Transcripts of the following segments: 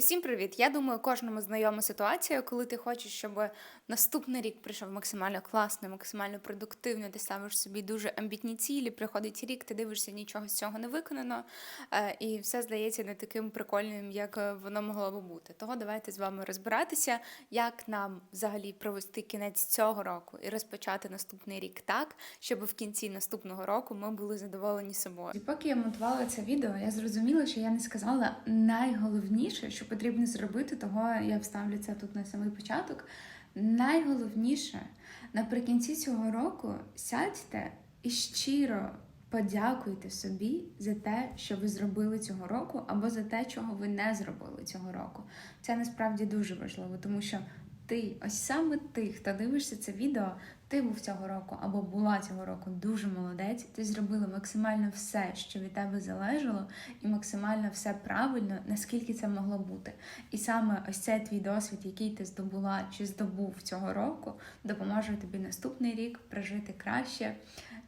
Усім привіт! Я думаю, кожному знайома ситуація, коли ти хочеш, щоб наступний рік прийшов максимально класно, максимально продуктивно, ти ставиш собі дуже амбітні цілі, приходить рік, ти дивишся, нічого з цього не виконано, е, і все здається не таким прикольним, як е, воно могло би бути. Того давайте з вами розбиратися, як нам взагалі провести кінець цього року і розпочати наступний рік так, щоб в кінці наступного року ми були задоволені собою. І поки я монтувала це відео, я зрозуміла, що я не сказала найголовніше, що потрібно зробити, того я вставлю це тут на самий початок. Найголовніше наприкінці цього року сядьте і щиро подякуйте собі за те, що ви зробили цього року, або за те, чого ви не зробили цього року. Це насправді дуже важливо, тому що ти, ось саме ти, хто дивишся це відео, ти був цього року або була цього року дуже молодець. Ти зробила максимально все, що від тебе залежало, і максимально все правильно, наскільки це могло бути. І саме ось цей твій досвід, який ти здобула чи здобув цього року, допоможе тобі наступний рік прожити краще,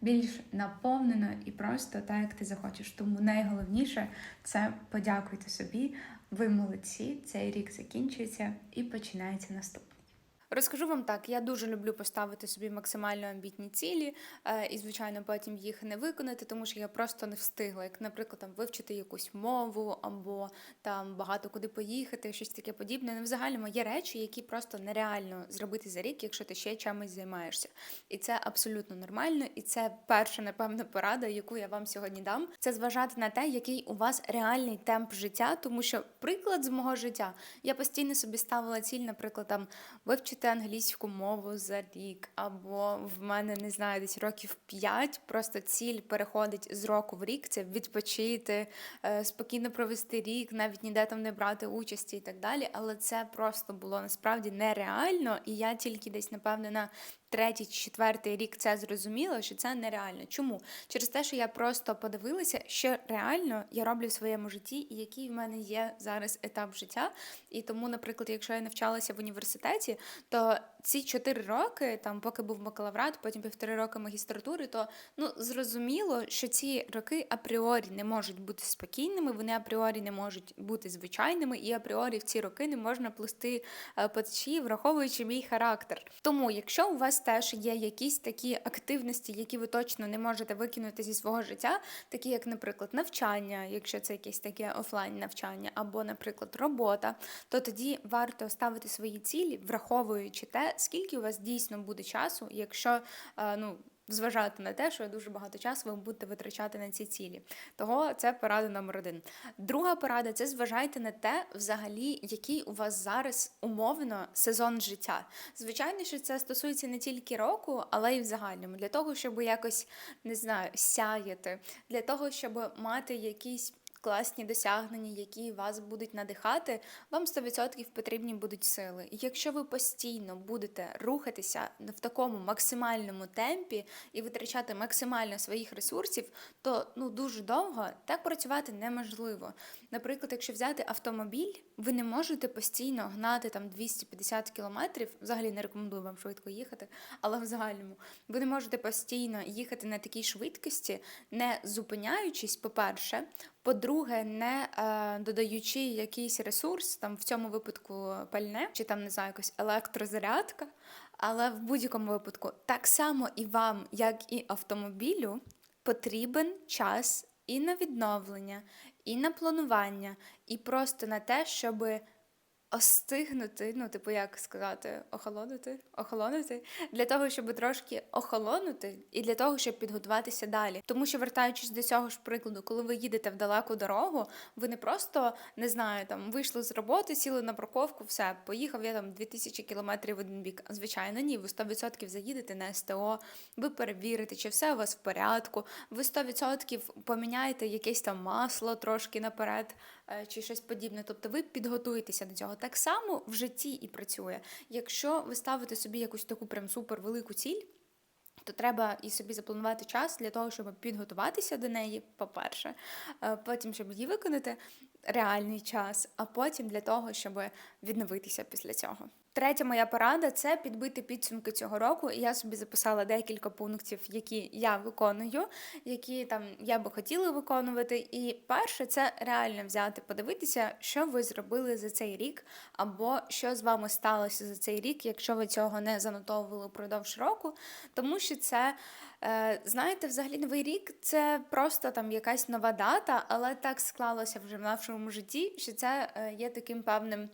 більш наповнено і просто так, як ти захочеш. Тому найголовніше це подякуйте собі. Ви молодці, цей рік закінчується і починається наступний. Розкажу вам так, я дуже люблю поставити собі максимально амбітні цілі, е, і, звичайно, потім їх не виконати, тому що я просто не встигла. Як, наприклад, там вивчити якусь мову або там багато куди поїхати, щось таке подібне. Ну, в загальному є речі, які просто нереально зробити за рік, якщо ти ще чимось займаєшся. І це абсолютно нормально, і це перша, напевно, порада, яку я вам сьогодні дам. Це зважати на те, який у вас реальний темп життя, тому що приклад з мого життя я постійно собі ставила ціль, наприклад, там вивчити англійську мову за рік, або в мене не знаю, десь років 5, Просто ціль переходить з року в рік. Це відпочити, е, спокійно провести рік, навіть ніде там не брати участі і так далі. Але це просто було насправді нереально, і я тільки десь, напевне, на третій чи четвертий рік це зрозуміла, що це нереально. Чому? Через те, що я просто подивилася, що реально я роблю в своєму житті, і який в мене є зараз етап життя. І тому, наприклад, якщо я навчалася в університеті, то ці чотири роки, там, поки був бакалаврат, потім півтори роки магістратури, то ну зрозуміло, що ці роки апріорі не можуть бути спокійними, вони апріорі не можуть бути звичайними, і апріорі в ці роки не можна плести е, патчі, враховуючи мій характер. Тому, якщо у вас теж є якісь такі активності, які ви точно не можете викинути зі свого життя, такі як, наприклад, навчання, якщо це якесь таке офлайн навчання, або, наприклад, робота, то тоді варто ставити свої цілі, враховуючи те, скільки у вас дійсно буде часу, якщо е, ну зважати на те, що дуже багато часу ви будете витрачати на ці цілі. Того це порада номер один. Друга порада це зважайте на те, взагалі, який у вас зараз умовно сезон життя. Звичайно, що це стосується не тільки року, але й в загальному. Для того, щоб якось не знаю, сяяти, для того, щоб мати якісь класні досягнення, які вас будуть надихати, вам 100% потрібні будуть сили. І якщо ви постійно будете рухатися в такому максимальному темпі і витрачати максимально своїх ресурсів, то ну дуже довго так працювати неможливо. Наприклад, якщо взяти автомобіль, ви не можете постійно гнати там 250 кілометрів, взагалі не рекомендую вам швидко їхати, але в загальному ви не можете постійно їхати на такій швидкості, не зупиняючись, по-перше. По-друге, не е, додаючи якийсь ресурс, там в цьому випадку пальне, чи там не знаю, якась електрозарядка. Але в будь-якому випадку, так само і вам, як і автомобілю, потрібен час і на відновлення, і на планування, і просто на те, щоби остигнути, ну, типу, як сказати, охолонути, охолонути, для того, щоб трошки охолонути, і для того, щоб підготуватися далі. Тому що, вертаючись до цього ж прикладу, коли ви їдете в далеку дорогу, ви не просто не знаю, там вийшли з роботи, сіли на парковку, все, поїхав я там 2000 кілометрів в один бік. Звичайно, ні, ви 100% заїдете на СТО, ви перевірите, чи все у вас в порядку, ви 100% поміняєте якесь там масло трошки наперед, е, чи щось подібне. Тобто ви підготуєтеся до цього. Так само в житті і працює. Якщо ви ставите собі якусь таку прям супер велику ціль, то треба і собі запланувати час для того, щоб підготуватися до неї, по-перше, е, потім, щоб її виконати реальний час, а потім для того, щоб відновитися після цього. Третя моя порада це підбити підсумки цього року. І я собі записала декілька пунктів, які я виконую, які там я би хотіла виконувати. І перше, це реально взяти, подивитися, що ви зробили за цей рік, або що з вами сталося за цей рік, якщо ви цього не занотовували впродовж року. Тому що це, е, знаєте, взагалі новий рік це просто там якась нова дата, але так склалося вже в нашому житті, що це е, є таким певним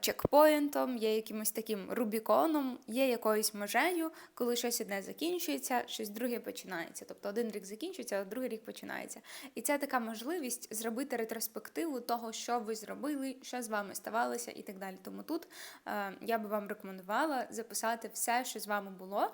чекпоінтом, є якимось таким рубіконом, є якоюсь межею, коли щось одне закінчується, щось друге починається. Тобто один рік закінчується, а другий рік починається. І це така можливість зробити ретроспективу того, що ви зробили, що з вами ставалося, і так далі. Тому тут е, я би вам рекомендувала записати все, що з вами було е,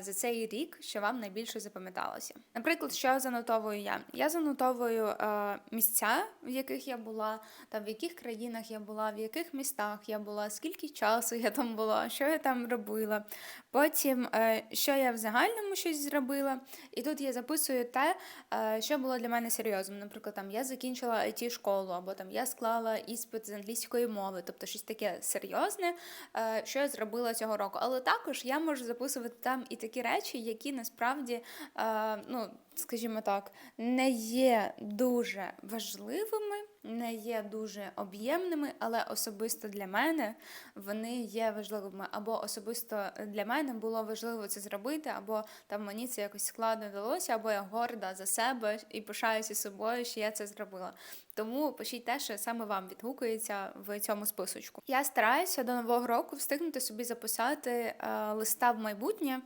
за цей рік, що вам найбільше запам'яталося. Наприклад, що занотовую я? Я занотовую е, місця, в яких я була, там в яких країнах я була, в яких містах я була, скільки часу я там була, що я там робила. Потім, е, що я в загальному щось зробила. І тут я записую те, е, що було для мене серйозним. Наприклад, там я закінчила it школу або там я склала іспит з англійської мови, тобто щось таке серйозне, е, що я зробила цього року. Але також я можу записувати там і такі речі, які насправді, е, ну, скажімо так, не є дуже важливими, не є дуже об'ємними, але особисто для мене вони є важливими. Або особисто для мене було важливо це зробити, або там мені це якось складно вдалося, або я горда за себе і пишаюся собою, що я це зробила. Тому пишіть те, що саме вам відгукується в цьому списочку. Я стараюся до нового року встигнути собі записати е, листа в майбутнє.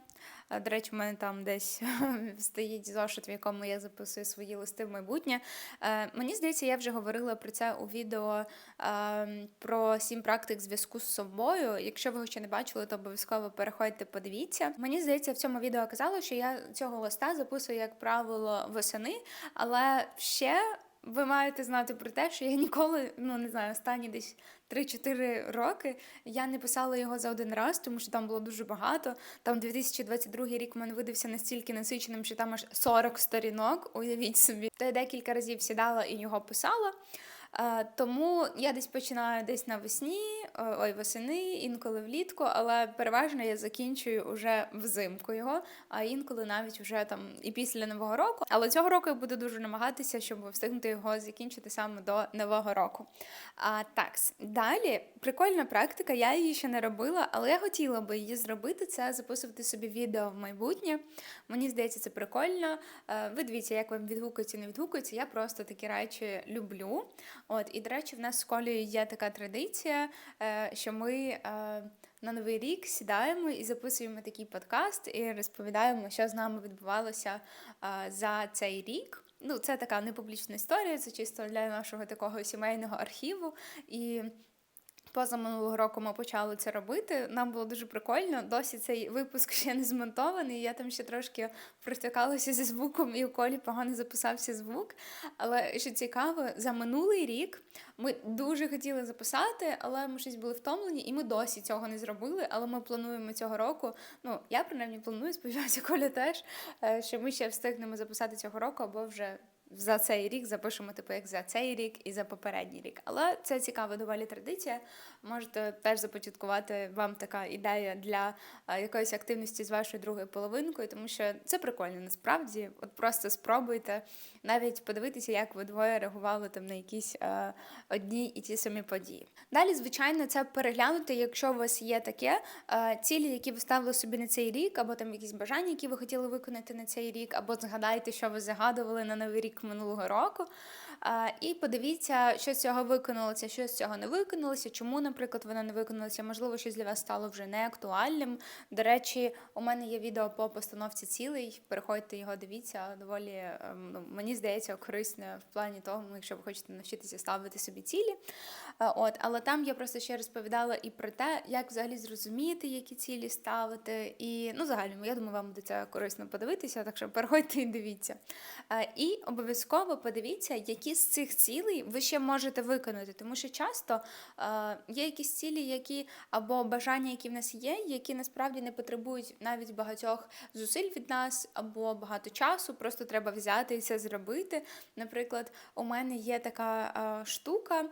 До речі, в мене там десь стоїть зошит, в якому я записую свої листи в майбутнє. Е, Мені здається, я вже говорила про це у відео е, про сім практик зв'язку з собою. Якщо ви його ще не бачили, то обов'язково переходьте, подивіться. Мені здається, в цьому відео казала, що я цього листа записую, як правило, восени, але ще. Ви маєте знати про те, що я ніколи, ну не знаю, останні десь 3-4 роки я не писала його за один раз, тому що там було дуже багато. Там 2022 рік мене видався настільки насиченим, що там аж 40 сторінок, уявіть собі. То я декілька разів сідала і його писала. Е, Тому я десь починаю десь навесні, е, ой, восени, інколи влітку, але переважно я закінчую вже взимку його, а інколи навіть вже там і після нового року. Але цього року я буду дуже намагатися, щоб встигнути його закінчити саме до нового року. А так, далі прикольна практика, я її ще не робила, але я хотіла би її зробити. Це записувати собі відео в майбутнє. Мені здається, це прикольно. Е, Ви дивіться, як вам відгукується, не відгукується. Я просто такі речі люблю. От, і, до речі, в нас в школі є така традиція, е, що ми е, на Новий рік сідаємо і записуємо такий подкаст і розповідаємо, що з нами відбувалося е, за цей рік. Ну, це така непублічна історія, це чисто для нашого такого сімейного архіву. І Поза минулого року ми почали це робити. Нам було дуже прикольно. Досі цей випуск ще не змонтований. Я там ще трошки протикалася зі звуком, і у колі погано записався звук. Але що цікаво, за минулий рік ми дуже хотіли записати, але ми щось були втомлені, і ми досі цього не зробили. Але ми плануємо цього року. Ну я принаймні планую, сподіваюся, Коля теж, е, що ми ще встигнемо записати цього року або вже за цей рік запишемо, типу, як за цей рік і за попередній рік. Але це цікава доволі традиція. Можете теж започаткувати вам така ідея для якоїсь активності з вашою другою половинкою, тому що це прикольно насправді. От просто спробуйте навіть подивитися, як ви двоє реагували там на якісь а, одні і ті самі події. Далі, звичайно, це переглянути, якщо у вас є таке а, цілі, які ви ставили собі на цей рік, або там якісь бажання, які ви хотіли виконати на цей рік, або згадайте, що ви загадували на новий рік минулого року. І подивіться, що з цього виконалося, що з цього не виконалося, чому, наприклад, воно не виконалося. Можливо, щось для вас стало вже не актуальним. До речі, у мене є відео по постановці цілей. Переходьте його, дивіться, доволі ем, ну, мені здається корисне в плані того, якщо ви хочете навчитися ставити собі цілі. От, але там я просто ще розповідала і про те, як взагалі зрозуміти, які цілі ставити. І ну, загально, я думаю, вам буде це корисно подивитися, так що переходьте і дивіться. І обов'язково подивіться, які з цих цілей ви ще можете виконати, тому що часто е, є якісь цілі, які або бажання, які в нас є, які насправді не потребують навіть багатьох зусиль від нас, або багато часу. Просто треба взяти і це зробити. Наприклад, у мене є така е, штука.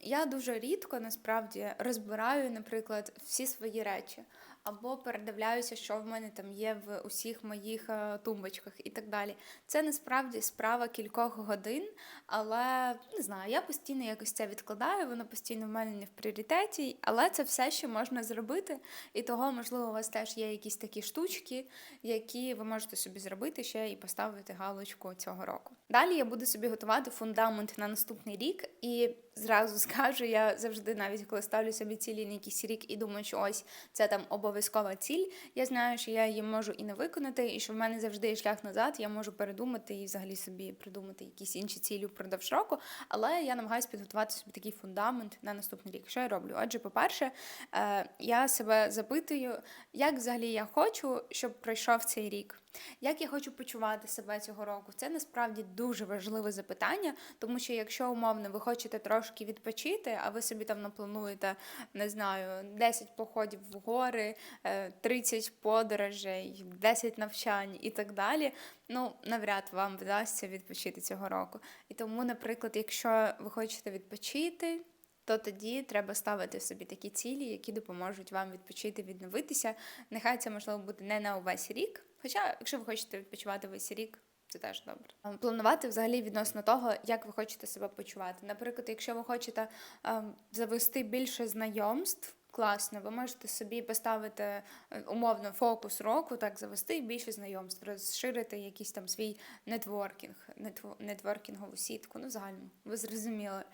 Я дуже рідко насправді розбираю, наприклад, всі свої речі, або передивляюся, що в мене там є в усіх моїх е, тумбочках і так далі. Це насправді справа кількох годин, але не знаю, я постійно якось це відкладаю, воно постійно в мене не в пріоритеті, але це все ще можна зробити. І того, можливо, у вас теж є якісь такі штучки, які ви можете собі зробити ще і поставити галочку цього року. Далі я буду собі готувати фундамент на наступний рік, і зразу скажу, я завжди, навіть коли ставлю собі цілі на якийсь рік і думаю, що ось це там обов'язкова ціль. Я знаю, що я її можу і не виконати, і що в мене завжди є шлях назад. Я можу передумати і взагалі собі придумати якісь інші цілі впродовж року. Але я намагаюся підготувати собі такий фундамент на наступний рік. Що я роблю? Отже, по-перше, е, я себе запитую, як взагалі я хочу, щоб пройшов цей рік. Як я хочу почувати себе цього року? Це насправді дуже важливе запитання, тому що якщо умовно ви хочете трошки відпочити, а ви собі там наплануєте, не знаю, 10 походів в гори, е, 30 подорожей, 10 навчань і так далі. Ну, навряд вам вдасться відпочити цього року. І тому, наприклад, якщо ви хочете відпочити, то тоді треба ставити собі такі цілі, які допоможуть вам відпочити, відновитися. Нехай це можливо буде не на увесь рік. Хоча, якщо ви хочете відпочивати весь рік, це теж добре. Планувати взагалі відносно того, як ви хочете себе почувати. Наприклад, якщо ви хочете ем, завести більше знайомств. Класно, ви можете собі поставити е, умовно фокус року, так завести більше знайомств, розширити якийсь там свій нетворкінг, нетво- нетворкінгову сітку. Ну, загально, ви зрозуміли.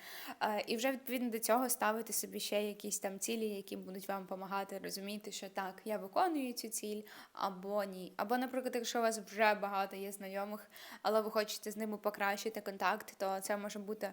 Е, І вже відповідно до цього ставити собі ще якісь там цілі, які будуть вам допомагати розуміти, що так, я виконую цю ціль, або ні. Або, наприклад, якщо у вас вже багато є знайомих, але ви хочете з ними покращити контакт, то це може бути,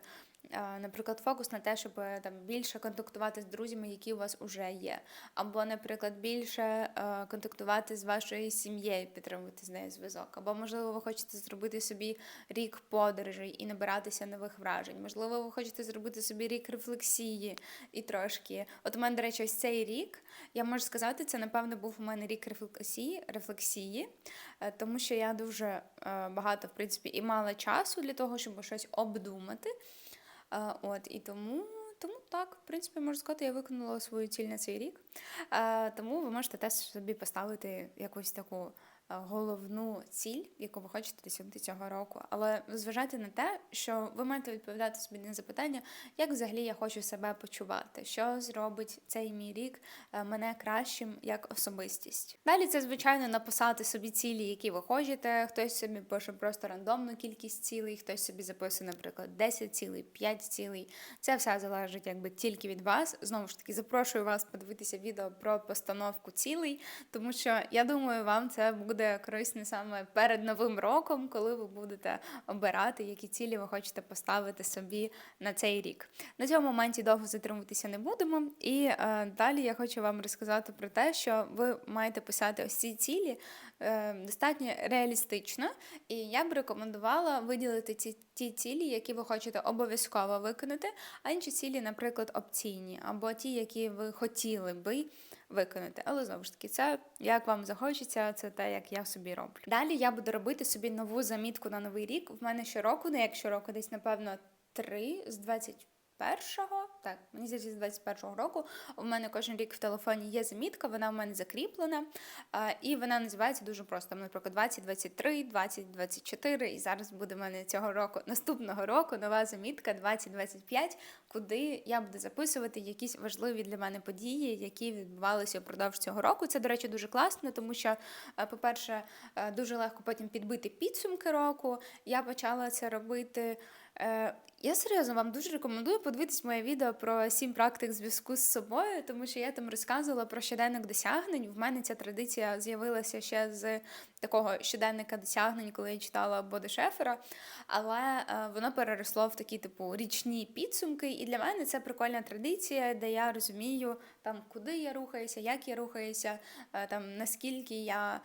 наприклад, фокус на те, щоб е, там більше контактувати з друзями, які у вас вже є. Або, наприклад, більше е, контактувати з вашою сім'єю, підтримувати з нею зв'язок. Або, можливо, ви хочете зробити собі рік подорожей і набиратися нових вражень. Можливо, ви хочете зробити собі рік рефлексії і трошки. От у мене, до речі, ось цей рік, я можу сказати, це напевно був у мене рік рефлексії, рефлексії е, тому що я дуже е, багато, в принципі, і мала часу для того, щоб щось обдумати. От, і тому. Тому так, в принципі, можу сказати, я виконала свою ціль на цей рік. Тому ви можете теж собі поставити якусь таку головну ціль, яку ви хочете досягнути цього року. Але зважайте на те, що ви маєте відповідати собі на запитання, як взагалі я хочу себе почувати, що зробить цей мій рік е, мене кращим як особистість. Далі це, звичайно, написати собі цілі, які ви хочете. Хтось собі пише просто рандомну кількість цілей, хтось собі записує, наприклад, 10 цілей, 5 цілей. Це все залежить якби тільки від вас. Знову ж таки, запрошую вас подивитися відео про постановку цілей, тому що я думаю, вам це буде корисно саме перед новим роком, коли ви будете обирати, які цілі ви хочете поставити собі на цей рік. На цьому моменті довго затримуватися не будемо. І е, далі я хочу вам розказати про те, що ви маєте писати ось ці цілі е, достатньо реалістично. І я б рекомендувала виділити ці ті цілі, які ви хочете обов'язково виконати, а інші цілі, наприклад, опційні, або ті, які ви хотіли би виконати. Але знову ж таки, це як вам захочеться, це те, як я собі роблю. Далі я буду робити собі нову замітку на новий рік. В мене щороку, не як щороку, десь, напевно, три з 20 21-го, так, мені здається, з 21-го року у мене кожен рік в телефоні є замітка, вона у мене закріплена, і вона називається дуже просто. Там, Наприклад, 2023, 2024, і зараз буде в мене цього року, наступного року, нова замітка 2025, куди я буду записувати якісь важливі для мене події, які відбувалися впродовж цього року. Це, до речі, дуже класно, тому що, е, по-перше, е, дуже легко потім підбити підсумки року. Я почала це робити. Е, Я серйозно вам дуже рекомендую подивитись моє відео про сім практик зв'язку з собою, тому що я там розказувала про щоденник досягнень. В мене ця традиція з'явилася ще з такого щоденника досягнень, коли я читала Боди Шефера, але е, воно переросло в такі типу річні підсумки. І для мене це прикольна традиція, де я розумію, там куди я рухаюся, як я рухаюся, е, там наскільки я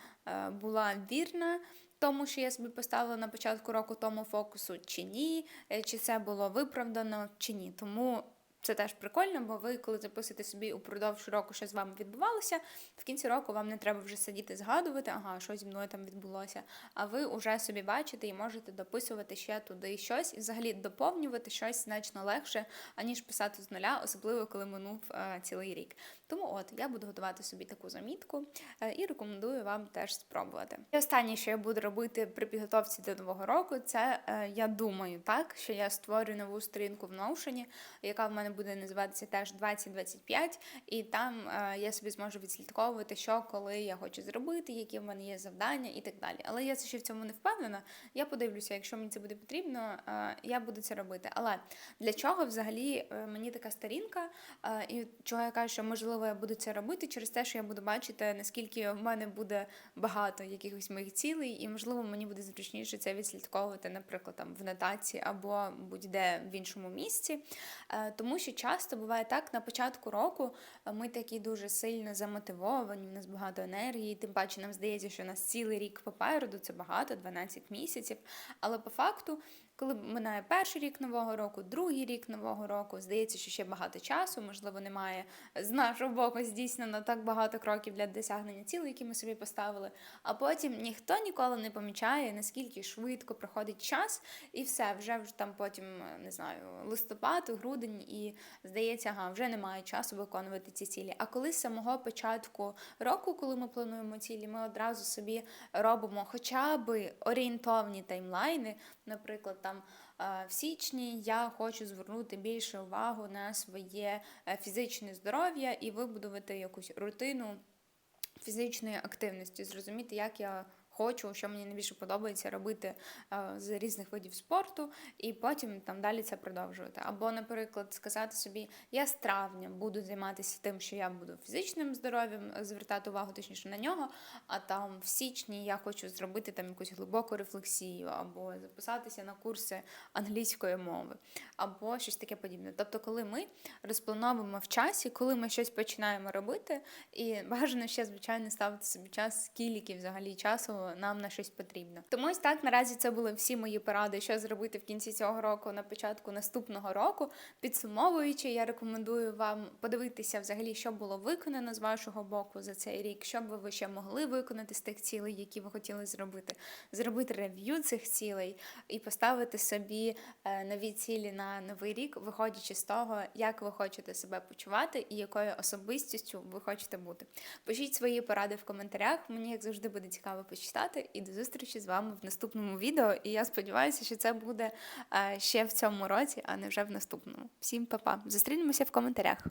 була вірна тому, що я собі поставила на початку року тому фокусу, чи ні, е, чи це було виправдано, чи ні. Тому Це теж прикольно, бо ви, коли записуєте собі упродовж року, що з вами відбувалося, в кінці року вам не треба вже сидіти згадувати, ага, що зі мною там відбулося. А ви вже собі бачите і можете дописувати ще туди щось, і взагалі доповнювати щось значно легше, аніж писати з нуля, особливо коли минув е, цілий рік. Тому от я буду готувати собі таку замітку е, і рекомендую вам теж спробувати. І останнє, що я буду робити при підготовці до нового року, це е, я думаю, так що я створю нову сторінку в Notion, яка в мене буде називатися теж 2025, і там е, я собі зможу відслідковувати, що коли я хочу зробити, які в мене є завдання і так далі. Але я ще в цьому не впевнена. Я подивлюся, якщо мені це буде потрібно, я буду це робити. Але для чого взагалі мені така сторінка? І чого я кажу, що можливо я буду це робити через те, що я буду бачити, наскільки в мене буде багато якихось моїх цілей, і можливо мені буде зручніше це відслідковувати, наприклад, там в нотації або будь-де в іншому місці. Е, Тому що часто буває так, на початку року е, ми такі дуже сильно замотивовані, у нас багато енергії, тим паче нам здається, що у нас цілий рік попереду, це багато, 12 місяців. Але по факту, коли минає перший рік нового року, другий рік нового року, здається, що ще багато часу, можливо, немає з нашого боку здійснено так багато кроків для досягнення цілей, які ми собі поставили. А потім ніхто ніколи не помічає, наскільки швидко проходить час, і все, вже вже там потім не знаю, листопад, грудень, і здається, ага, вже немає часу виконувати ці цілі. А коли з самого початку року, коли ми плануємо цілі, ми одразу собі робимо хоча б орієнтовні таймлайни, наприклад, там. Е, В січні я хочу звернути більше увагу на своє е, фізичне здоров'я і вибудувати якусь рутину фізичної активності, зрозуміти, як я хочу, що мені найбільше подобається робити е, з різних видів спорту, і потім там далі це продовжувати. Або, наприклад, сказати собі, я з травня буду займатися тим, що я буду фізичним здоров'ям, е, звертати увагу точніше на нього. А там в січні я хочу зробити там якусь глибоку рефлексію, або записатися на курси англійської мови, або щось таке подібне. Тобто, коли ми розплановуємо в часі, коли ми щось починаємо робити, і бажано ще, звичайно, ставити собі час, скільки взагалі часу нам на щось потрібно. Тому ось так наразі це були всі мої поради, що зробити в кінці цього року, на початку наступного року. Підсумовуючи, я рекомендую вам подивитися взагалі, що було виконано з вашого боку за цей рік, що ви ще могли виконати з тих цілей, які ви хотіли зробити, зробити рев'ю цих цілей і поставити собі е, нові цілі на новий рік, виходячи з того, як ви хочете себе почувати і якою особистістю ви хочете бути. Пишіть свої поради в коментарях. Мені як завжди буде цікаво почитати. І до зустрічі з вами в наступному відео. І я сподіваюся, що це буде е, ще в цьому році, а не вже в наступному. Всім па-па. Зустрінемося в коментарях.